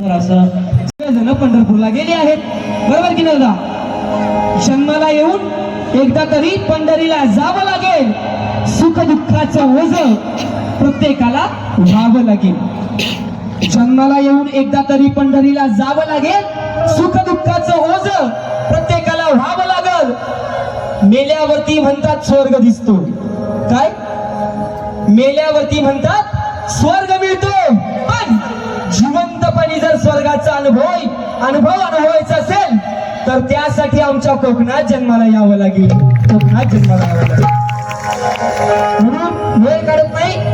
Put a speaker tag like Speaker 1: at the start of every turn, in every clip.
Speaker 1: तर असं जण पंढरपूरला गेले आहेत. बरोबर की नाही जन्माला येऊन एकदा तरी पंढरीला जावं लागेल. सुख दुःखाचं ओझ प्रत्येकाला व्हावं लागेल. जन्माला येऊन एकदा तरी पंढरीला जावं लागेल. सुख दुःखाचं ओझ प्रत्येकाला व्हावं लागल. मेल्यावरती म्हणतात स्वर्ग दिसतो. काय? मेल्यावरती म्हणतात स्वर्ग जर अनुभव अनुभव अनुभवायचा असेल तर त्यासाठी आमच्या कोकणात जन्माला यावं लागेल. कोकणात जन्माला यावं लागेल. म्हणून वेळ काढत नाही.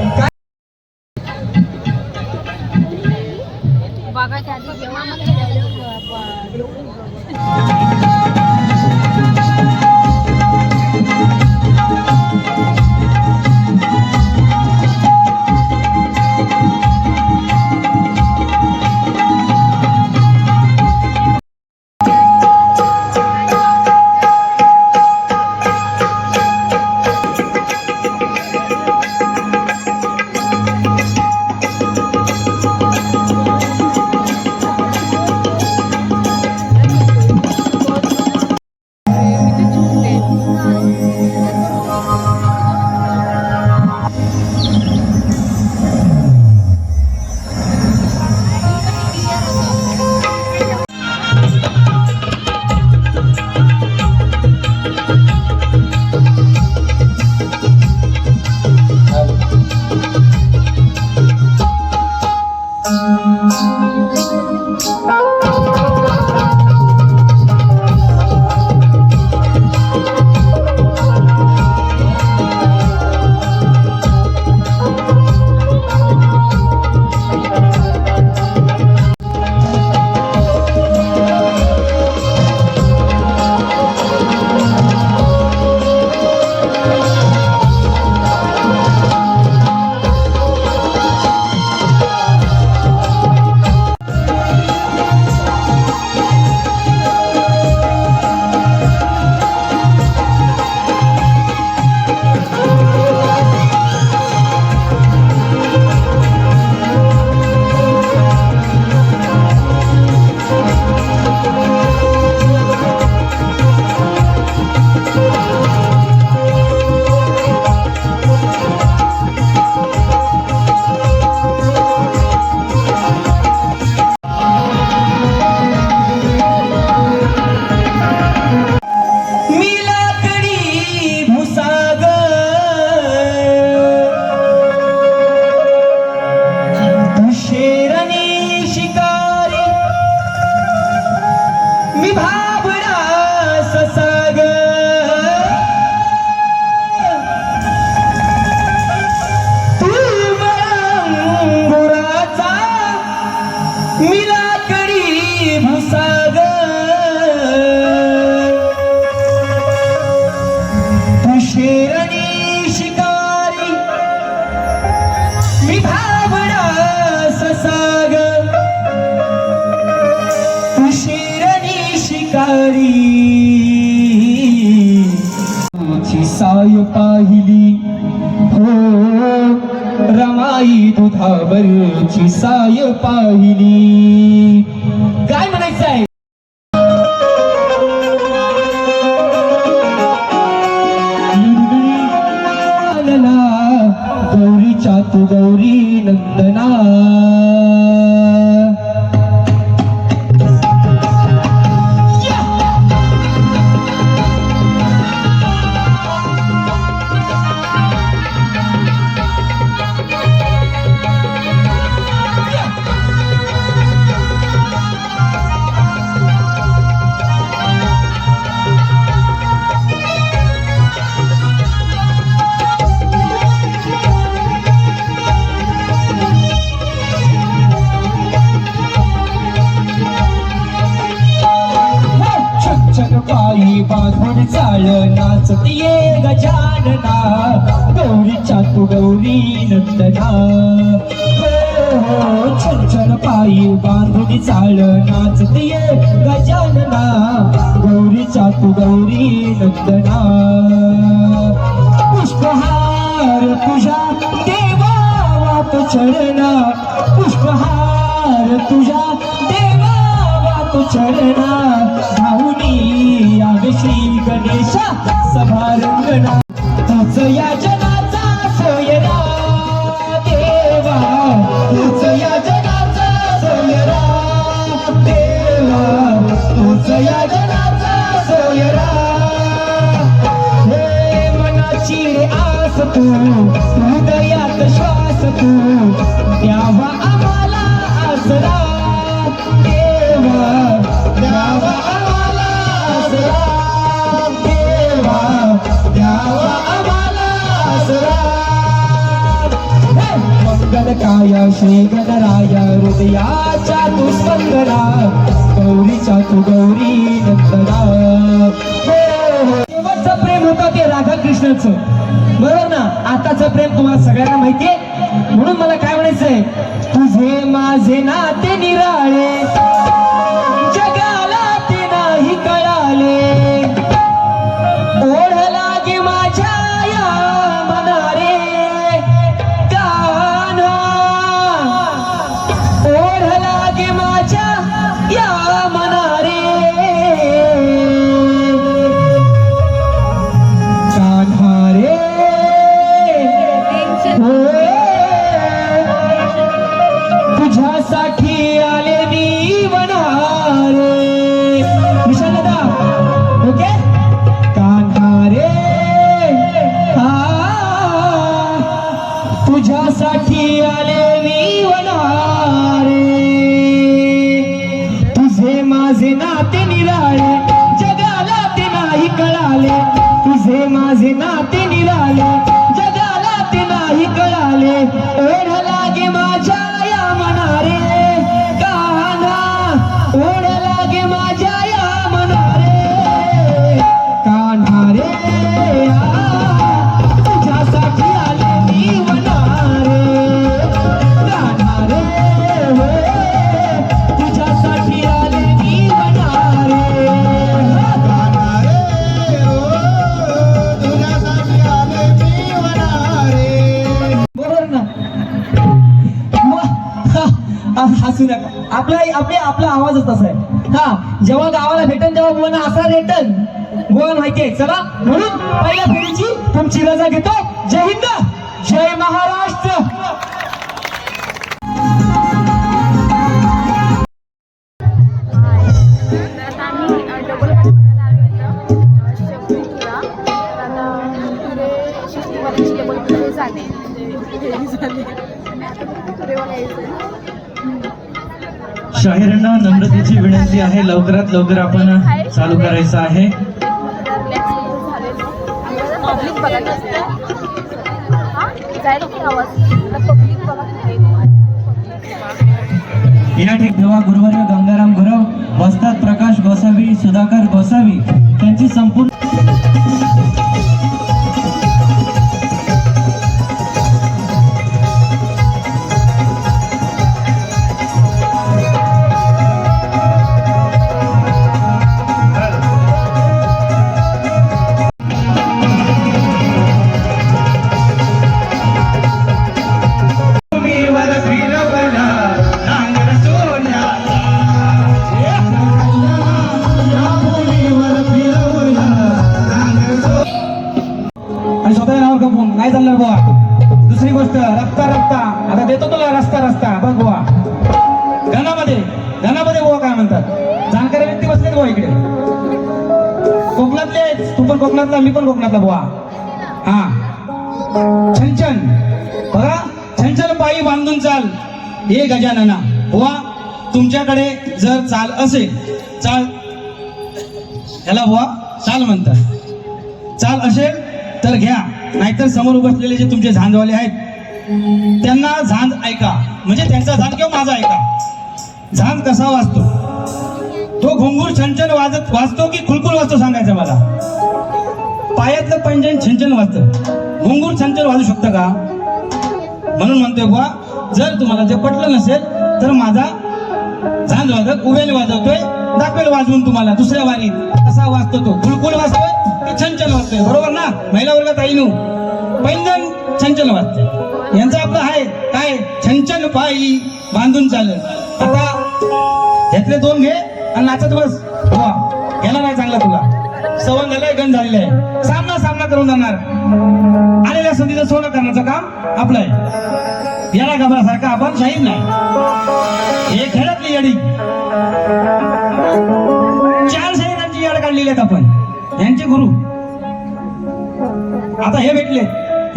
Speaker 1: पाहिली. हो रमाई दुधावरची साय पाहिली. काय म्हणायचं आहे छक बांधून चाळ नाचतीये गजानना. गौरीच्या तू गौरी नंदना हो, हो छन छन पायी बांधून चाळ नाचतीये गजानना. गौरीच्या तू गौरी नंदना पुष्पहार तुझ्या देवा वाप चरणा पुष्पहार तुझा तुझ्या देवा चरणा धावणी या श्री गणेशा सभा रंगणा तूच या आताचं प्रेम तुम्हाला सगळ्यांना माहितीये. म्हणून मला काय म्हणायचंय? तुझे माझे नाते निराळे. हसू नका. आपला आपले आपला आवाजच तसा आहे. हा जेव्हा गावाला भेटन तेव्हा मुलांना असा रेटन गोवा माहितीये. चला म्हणून पहिल्या फेरीची तुमची रजा घेतो. जय हिंद जय महाराष्ट्र.
Speaker 2: विनंती आहे. लवकरात लवकर आपण चालू करायचं आहे.
Speaker 3: हां?
Speaker 2: या ठिकाणी गुरुवर्य गंगाराम गुरव वस्ताद प्रकाश गोसावी सुधाकर गोसावी. त्यांची संपूर्ण
Speaker 1: कोकणातले तू पण कोकणातला मी पण कोकणातला बुवा. हा. छंचन बघा छंचन पायी बांधून चाल. हे गजानना बुवा तुमच्याकडे जर चाल असेल चाल. ह्याला बुवा चाल म्हणतात. चाल असेल तर घ्या. नाहीतर समोर बसलेले जे तुमचे झांजवाले आहेत त्यांना झांज ऐका. म्हणजे त्यांचा झांज किंवा माझा ऐका. झांज कसा वाजतो? घुंगूर छंचन वाजत वाजतो की खुलकुल वाजतो सांगायचं मला? पायातलं पंजन छंचन वाजतं. घुंगूर छंचन वाजू शकतं का? म्हणून म्हणतोय बुवा जर तुम्हाला ते पटलं नसेल तर माझा झांज वाजत उभेल वाजवतोय दाखवेल वाजवून तुम्हाला दुसऱ्या वारीत. कसा वाजतो तो? खुलखुल वाजतोय की छंचल वाजतोय? बरोबर ना? महिला वर्गात आईनू पैंजन छंचल वाजते यांचं आपलं आहे. काय? छंचन पायी बांधून चालत.
Speaker 2: आता घेतले दोन घे. आणि नाचत बस. हो. वा गेला नाही चांगला तुला. सवंग झालंय गण झालेलं आहे. सामना सामना करून जाणार. आलेल्या संधीचं सोनं करण्याचं काम आपलं आहे. याला घाबरासारखं आपण शाहीर नाही. हे खेळातली येडी. चार शाहिरांची याड काढलेली आहेत आपण. यांचे गुरु. आता हे भेटले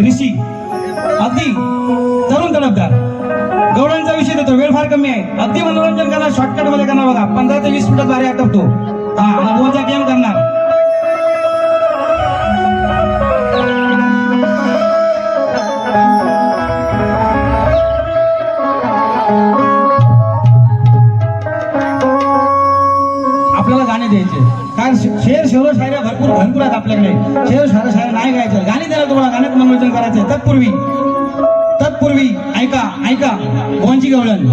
Speaker 2: ऋषी. अगदी तरुण तडफदार विषय देतो. वेळ फार कमी आहे. अगदी मनोरंजन करणार शॉर्टकटमध्ये करणार बघा. पंधरा ते वीस मिनिटात बारी आटपतो हा गेम करणार. आपल्याला गाणे द्यायचे. कारण शेर शेरो शायऱ्या भरपूर भरपूर आहेत आपल्याकडे. शेर शायरा शायऱ्या नाही गायचं. गाणी द्यायला तुम्हाला गाण्यात मनोरंजन करायचं तत्पूर्वी ऐका ऐका. भुवनची गवळण.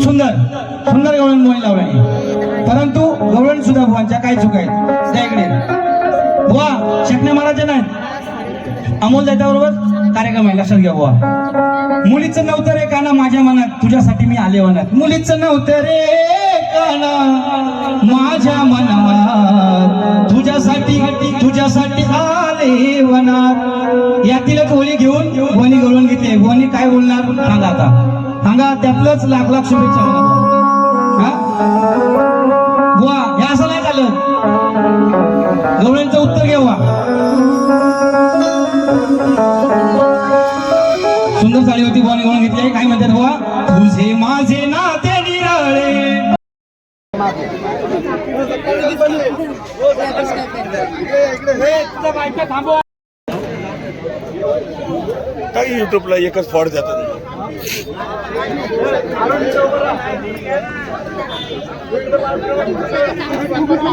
Speaker 2: सुंदर सुंदर गवळण मोही लावल्याने परंतु गवळण सुद्धा भुवांच्या काय चुक आहेत? त्या इकडे बुवा शकण्या महाराज नाहीत अमोल बरोबर कार्यक्रम आहे. लक्षात घ्या बुवा. मुलीचं नव्हतं रे काना माझ्या मनात. तुझ्यासाठी मी आले वनात मुलीचं नव्हतं रे काना माझ्या मनात. तुझ्यासाठी काय बोलणार? सांगा आता. सांगा त्यातलंच लाख लाख शुभेच्छा मला. हा? बुवा हे असं नाही झालं गवळ्यांचं उत्तर घेवा सुंदर साडी होती बुवा निवडून घेतली काय म्हणतात बुवा? तुझे माझे नाते निराळे.
Speaker 4: काही युट्यूबला एकच फॉड जातात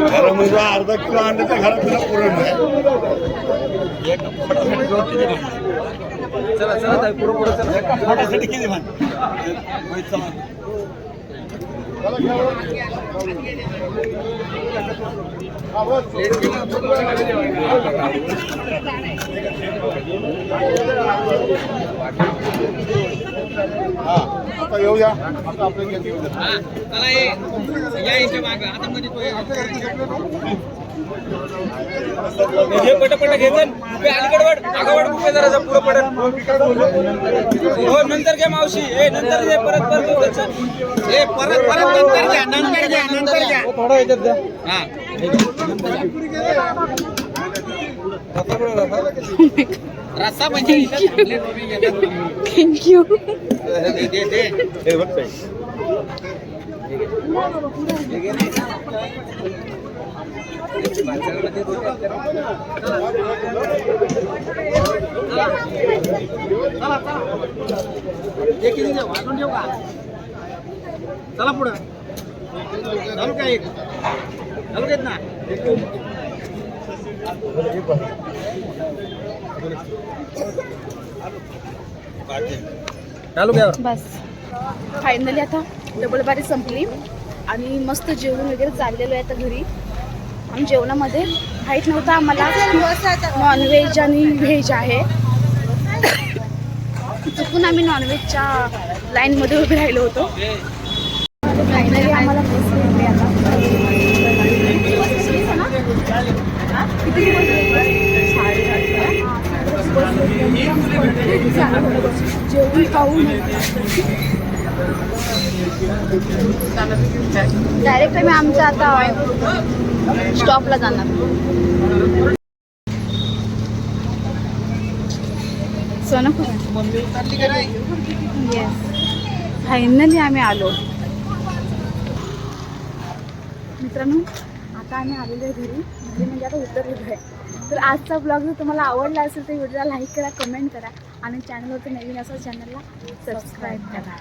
Speaker 4: खरं म्हणजे अर्धा किलो आणलं तर घरात तुला पुरण आहे एका पोटासाठी दोन किती भांडे? एका पोटासाठी किती भांडे? होय, चला. हा आता येऊया आता आपल्याला
Speaker 5: हो नंतर घ्या मावशी. ए नंतर घे परत परत ए परत परत नंतर घ्या नंतर घ्या नंतर घ्या. थोडा याच्यात द्या हा. रस्सा म्हणजे
Speaker 3: थँक्यू
Speaker 4: हे बघ
Speaker 5: चला पुढं चालू काय एक चालू देत ना चालू घ्या
Speaker 3: बस. फायनली आता डबल बारी संपली. आणि मस्त जेवण वगैरे चाललेलो आहे आता घरी. आणि जेवणामध्ये माहीत नव्हतं आम्हाला नॉनव्हेज आणि व्हेज आहे. चुकून आम्ही नॉनव्हेजच्या लाईनमध्ये उभे राहिलो होतो. फायनली आम्हाला बस भेटली आता. किती जेवण खाऊन डायरेक्ट आम्ही आमच्या आता स्टॉपला जाणार. सोनपूर येस फायनली आम्ही आलो. मित्रांनो आता आम्ही आलेलो आहे घरी. घरी म्हणजे आता उतरलेलो आहे. तर आजचा ब्लॉग जर तुम्हाला आवडला असेल तर व्हिडिओला लाईक करा कमेंट करा आणि चॅनलवरती नवीन असेल चॅनलला सबस्क्राईब करा.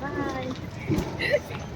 Speaker 3: Bye-bye.